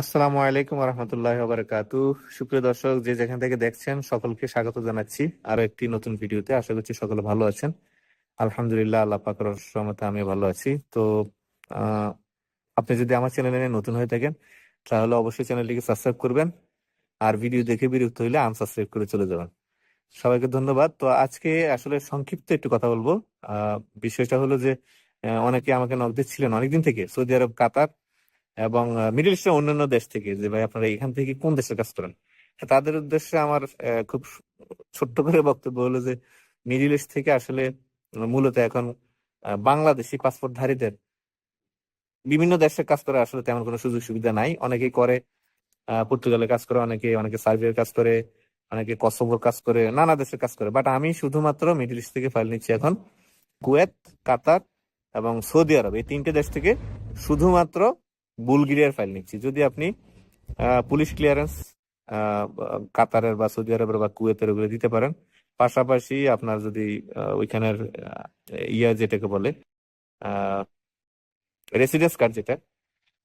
আসসালামু আলাইকুম রহমতুল্লাহ বারকাতু সুপ্রিয় দর্শক, যে যেখান থেকে দেখছেন, সকলকে স্বাগত জানাচ্ছি আরও একটি নতুন ভিডিওতে। আশা করছি সকলে ভালো আছেন। আলহামদুলিল্লাহ, আল্লাহ পাকের রহমতে আমি ভালো আছি। তো আপনি যদি আমার চ্যানেলে নতুন হয়ে থাকেন, তাহলে অবশ্যই চ্যানেলটিকে সাবস্ক্রাইব করবেন আর ভিডিও দেখে বিরক্ত হইলে আনসাবস্ক্রাইব করে চলে যাবেন। সবাইকে ধন্যবাদ। তো আজকে আসলে সংক্ষিপ্ত একটু কথা বলব। আহ, বিষয়টা হলো যে অনেকে আমাকে নক দিচ্ছিলেন অনেকদিন থেকে, সৌদি আরব, কাতার। এবং মিডল ইস্টের অন্যান্য দেশ থেকে যে ভাই আপনারা এখান থেকে কোন দেশে কাজ করেন? তাদের উদ্দেশ্যে আমার খুব ছোট্ট করে বক্তব্য হলো যে মিডল ইস্ট থেকে আসলে মূলত এখন বাংলাদেশি পাসপোর্টধারীদের বিভিন্ন দেশে কাজ করে আসলে তেমন কোনো সুযোগ সুবিধা নাই। অনেকেই করে পর্তুগালে কাজ করে, অনেকে অনেকে সার্বিয়ার কাজ করে, অনেকে কসোভোর কাজ করে, নানা দেশের কাজ করে। বাট আমি শুধুমাত্র মিডল ইস্ট থেকে ফাইল নিচ্ছি এখন কুয়েত, কাতার এবং সৌদি আরব। এই তিনটে দেশ থেকে শুধুমাত্র বুলগেরিয়ার ফাইল নিচ্ছি। যদি আপনি পুলিশ ক্লিয়ারেন্স কাতারের বা সৌদি আরবের বা কুয়েতের ওগুলো দিতে পারেন। পাশাপাশি আপনার যদি ওইখানের ইয়া যেটাকে বলে রেসিডেন্স কার্ড যেটা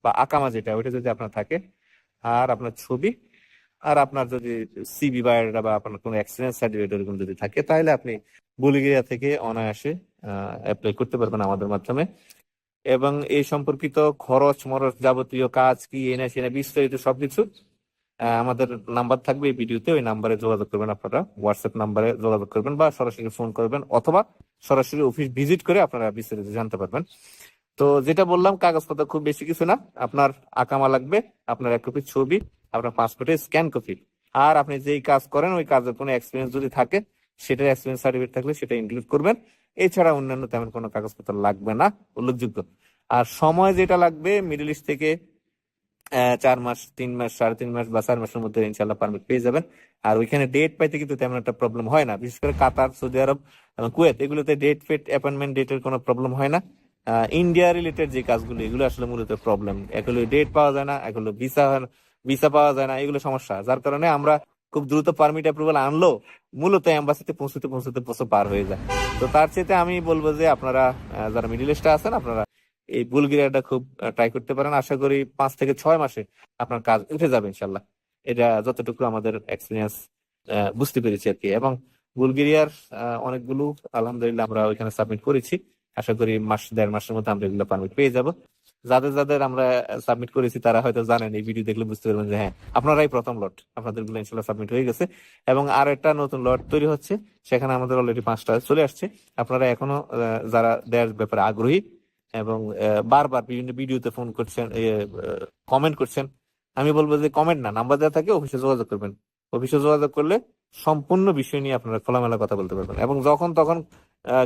বা আকামা যেটা, ওইটা যদি আপনার থাকে, আর আপনার ছবি, আর আপনার যদি সিবি বায়োডাটা বা আপনার কোনো অ্যাক্সিডেন্ট সার্টিফিকেট এরকম যদি থাকে, তাহলে আপনি বুলগেরিয়া থেকে অনায়াসে অ্যাপ্লাই করতে পারবেন আমাদের মাধ্যমে। এবং এই সম্পর্কিত খরচ, মরচ যাবতীয় কাজ কি, এনে সেনে বিস্তারিত সবকিছু আমাদের নাম্বার থাকবে এই ভিডিওতে। ওই নাম্বারে যোগাযোগ করবেন আপনারা হোয়াটসঅ্যাপ নাম্বারে যোগাযোগ করবেন বা সরাসরি ফোন করবেন অথবা সরাসরি অফিস ভিজিট করে আপনারা বিস্তারিত জানতে পারবেন। তো যেটা বললাম, কাগজপত্র খুব বেশি কিছু না, আপনার আকামা লাগবে, আপনার এক কপি ছবি, আপনার পাসপোর্টের স্ক্যান কপি। আর আপনি যেই কাজ করেন, ওই কাজের কোনো এক্সপিরিয়েন্স যদি থাকে, সেটার এক্সপিরিয়েন্স সার্টিফিকেট থাকলে সেটা ইনক্লুড করবেন। এছাড়া অন্যান্য তেমন কোনো কাগজপত্র লাগবে না, উল্লেখযোগ্য। আর সময় যেটা লাগবে মিডল ইস্ট থেকে চার মাস, তিন মাস, সাড়ে তিন মাস বা চার মাসের মধ্যে ইনশাল্লাহ পারমিট পেয়ে যাবেন। আর ওইখানে ডেট পাইতে কিন্তু তেমন একটা প্রবলেম হয় না, বিশেষ করে কাতার, সৌদি আরব এবং কুয়েত, এগুলোতে ডেট ফেট অ্যাপয়েন্টমেন্ট ডেটের কোনো প্রবলেম হয় না। ইন্ডিয়া রিলেটেড যে কাজগুলো, এগুলো আসলে মূলত প্রবলেম এগুলো ডেট পাওয়া যায় না এগুলো ভিসা ভিসা পাওয়া যায় না, এগুলো সমস্যা। যার কারণে আমরা খুব দ্রুত পারমিট অ্যাপ্রুভাল আনলো, মূলত এম্বাসিতে পৌঁছতে পৌঁছতে বছর পার হয়ে যায়। তো তার চেয়ে আমি বলব যে আপনারা যারা মিডিল ইস্টে আছেন, আপনারা এই বুলগেরিয়াটা খুব ট্রাই করতে পারেন। আশা করি পাঁচ থেকে ছয় মাসে আপনার কাজ উঠে যাবে ইনশাল্লাহ এটা যতটুকু আমাদের এক্সপিরিয়েন্স বুঝতে পেরেছি আর কি। এবং বুলগেরিয়ার অনেকগুলো, আলহামদুলিল্লাহ আমরা ওইখানে সাবমিট করেছি। আশা করি মাস, দেড় মাসের মধ্যে আমরা এগুলো পারমিট পেয়ে যাব। যাদের যাদের আমরা সাবমিট করেছি তারা হয়তো জানেন, এই ভিডিও দেখলে বুঝতে পারবেন যে হ্যাঁ আপনারাই প্রথম লট আপনাদেরগুলো ইনশাল্লাহ সাবমিট হয়ে গেছে। এবং আর একটা নতুন লট তৈরি হচ্ছে, সেখানে আমাদের অলরেডি পাঁচটা চলে আসছে। আপনারা এখনও যারা দেওয়ার ব্যাপারে আগ্রহী এবং বারবার বিভিন্ন ভিডিওতে ফোন করছেন কমেন্ট করছেন, আমি বলব যে কমেন্ট না নাম্বার দেওয়া থাকে অফিসে যোগাযোগ করবেন। অফিসে যোগাযোগ করলে সম্পূর্ণ বিষয় নিয়ে আপনারা খোলামেলা কথা বলতে পারবেন। এবং যখন তখন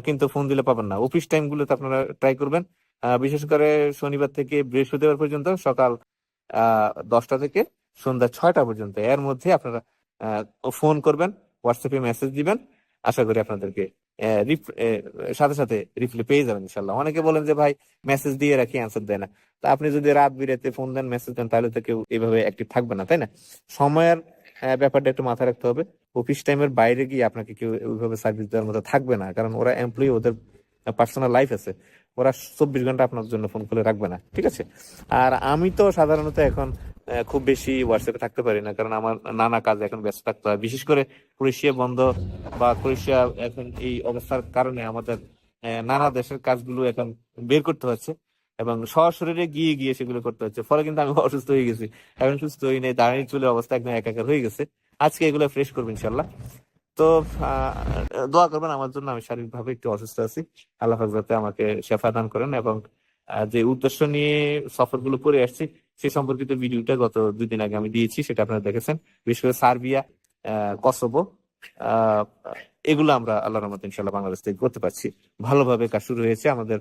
কিন্তু ফোন দিলে পাবেন না। অফিস টাইম গুলোতে আপনারা ট্রাই করবেন। বিশেষ করে শনিবার থেকে বৃহস্পতিবার পর্যন্ত সকাল দশটা থেকে সন্ধ্যা ছয়টা পর্যন্ত। এর মধ্যে আপনারা ফোন করবেন, হোয়াটসঅ্যাপে মেসেজ দিবেন। আশা করি আপনাদেরকে সাথে সাথে রিপ্লাই পেয়ে যাবেন ইনশাল্লাহ অনেকে বলেন যে, ভাই, মেসেজ দিয়ে রাখি অ্যান্সার দেয় না। তা আপনি যদি রাত বিরেতে ফোন দেন, মেসেজ দেন, তাহলে তো কেউ এইভাবে অ্যাক্টিভ থাকবে না, তাই না? সময়ের ব্যাপারটা একটু মাথায় রাখতে হবে। অফিস টাইমের বাইরে গিয়ে আপনাকে কেউ ওইভাবে সার্ভিস দেওয়ার মতো থাকবে না, কারণ ওরা এমপ্লয়ি ওদের পার্সোনাল লাইফ আছে। ওরা চব্বিশ ঘণ্টা আপনার জন্য ফোন করে রাখবে না, ঠিক আছে? আর আমি তো সাধারণত এখন খুব বেশি হোয়াটসঅ্যাপে থাকতে পারি না, কারণ আমার নানা কাজ এখন ব্যস্ত থাকতে হয়। বিশেষ করে ক্রোয়েশিয়া বন্ধ বা ক্রোয়েশিয়া এখন এই অবস্থার কারণে আমাদের নানা দেশের কাজগুলো এখন বের করতে হচ্ছে এবং সশরীরে গিয়ে গিয়ে সেগুলো করতে হচ্ছে। ফলে কিন্তু আমি অসুস্থ হয়ে গেছি। এখন সুস্থ হই নেই, দাঁড়িয়ে চলে অবস্থা একদম একাকার হয়ে গেছে। আজকে এগুলো ফ্রেশ করব ইনশাল্লাহ। তো দোয়া করবেন আমার জন্য আমি শারীরিকভাবে একটু অসুস্থ আছি। আল্লাহ যাতে আমাকে সেফা দান করেন এবং যে উদ্দেশ্য নিয়ে সফরগুলো করে আসছি সে সম্পর্কিত ভিডিওটা গত দুই দিন আগে আমি দিয়েছি সেটা আপনারা দেখেছেন। বিশেষ করে সার্বিয়া আহ, এগুলো আমরা আল্লাহর রহমত ইনশাল্লাহ বাংলাদেশ থেকে করতে পারছি। ভালোভাবে কাজ শুরু হয়েছে। আমাদের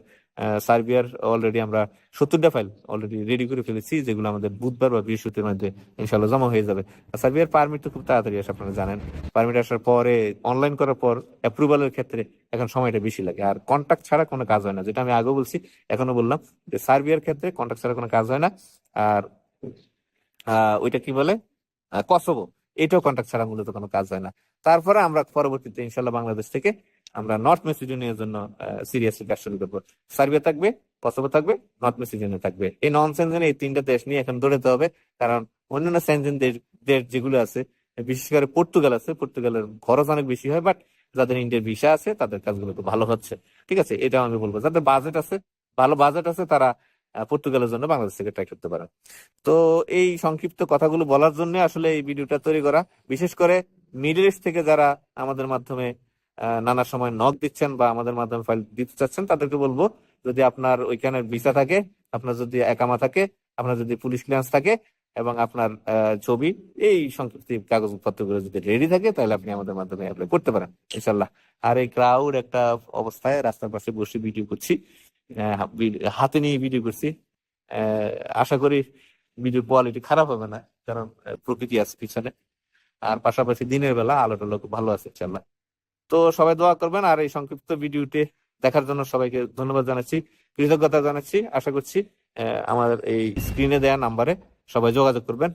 সার্বিয়ার অলরেডি আমরা সত্তরটা ফাইল অলরেডি রেডি করে ফেলেছি, যেগুলো আমাদের বুধবার বা বৃহস্পতির মধ্যে ইনশাল্লাহ জমা হয়ে যাবে। সার্বিয়ার পারমিট তো খুব তাড়াতাড়ি আসে, আপনারা জানেন। পারমিট আসার পরে অনলাইন করার পর অ্যাপ্রুভালের ক্ষেত্রে এখন সময়টা বেশি লাগে। আর কন্ট্যাক্ট ছাড়া কোনো কাজ হয় না, যেটা আমি আগেও বলছি, এখনও বললাম যে সার্বিয়ার ক্ষেত্রে কন্ট্যাক্ট ছাড়া কোনো কাজ হয় না। আর ওইটা কি বলে? কসোভো এটাও কন্ট্যাক্ট ছাড়া মূলত কোনো কাজ হয় না। তারপরে আমরা পরবর্তীতে ইনশাল্লাহ বাংলাদেশ থেকে আমরা নর্থ মেসিডোনিয়ার জন্য সিরিয়াসলি কাজ শুরু করব। সার্বিয়া থাকবে কসোভো থাকবে নর্থ মেসিডোনিয়া থাকবে। এই নন সেনজেন এই তিনটা দেশ নিয়ে এখন দৌড়াতে হবে, কারণ অন্যান্য সেনজেন দেশ যেগুলো আছে, বিশেষ করে পর্তুগাল আছে পর্তুগালের খরচ অনেক বেশি হয় বাট যাদের ইন্ডিয়ার ভিসা আছে, তাদের কাজগুলো তো ভালো হচ্ছে। ঠিক আছে, এটাও আমি বলব। যাদের বাজেট আছে, ভালো বাজেট আছে, তারা পর্তুগালের জন্য বাংলাদেশ থেকে ট্রাই করতে পারে তো এই সংক্ষিপ্ত কথাগুলো বলার জন্য আসলে এই ভিডিওটা তৈরি করা। বিশেষ করে মিডল ইস্ট থেকে যারা আমাদের মাধ্যমে নানা সময় নক দিচ্ছেন বা আমাদের মাধ্যমে ফাইল দিতে চাচ্ছেন, তাদেরকে বলব, যদি আপনার ওইখানে ভিসা থাকে, আপনার যদি একামা থাকে, আপনার যদি পুলিশ ক্লিয়ারেন্স থাকে এবং আপনার ছবি, এই সংক্ষিপ্ত কাগজপত্রগুলো যদি রেডি থাকে, তাহলে আপনি আমাদের মাধ্যমে অ্যাপ্লাই করতে পারেন ইনশাল্লাহ আর এই ক্রাউড একটা অবস্থায় রাস্তার পাশে বসে ভিডিও করছি হাতে নিয়ে ভিডিও করছি আশা করি ভিডিও কোয়ালিটি খারাপ হবে না, কারণ প্রকৃতি আছে পিছনে। আর পাশাপাশি দিনের বেলা আলো টালো ভালো আছে ইনশাল্লাহ তো সবাই দোয়া করবেন আর এই সংক্ষিপ্ত ভিডিওটি দেখার জন্য সবাইকে ধন্যবাদ জানাচ্ছি, কৃতজ্ঞতা জানাচ্ছি, আশা করছি আমার এই স্ক্রিনে দেওয়া নাম্বারে সবাই যোগাযোগ করবেন।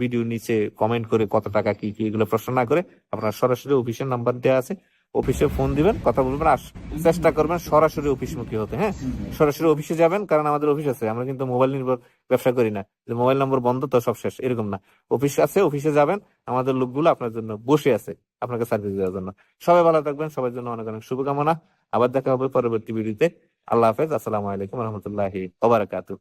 ভিডিও নিচে কমেন্ট করে কত টাকা কি কি এগুলো প্রশ্ন না করে আপনার সরাসরি অফিসের নাম্বার দেওয়া আছে অফিসে ফোন দিবেন কথা বলবেন আর চেষ্টা করবেন সরাসরি অফিসমুখী হতে হ্যাঁ? সরাসরি অফিসে যাবেন কারণ আমাদের অফিস আছে আমরা কিন্তু মোবাইল নির্ভর ব্যবসা করি না। যে মোবাইল নম্বর বন্ধ তো সব শেষ এরকম না। অফিস আছে অফিসে যাবেন আমাদের লোকগুলো আপনার জন্য বসে আছে আপনাকে সার্ভিস দেওয়ার জন্য। সবাই ভালো থাকবেন সবার জন্য অনেক অনেক শুভকামনা। আবার দেখা হবে পরবর্তী ভিডিওতে আল্লাহ হাফেজ আসসালামু আলাইকুম রহমতুল্লাহি ওবারাকাতু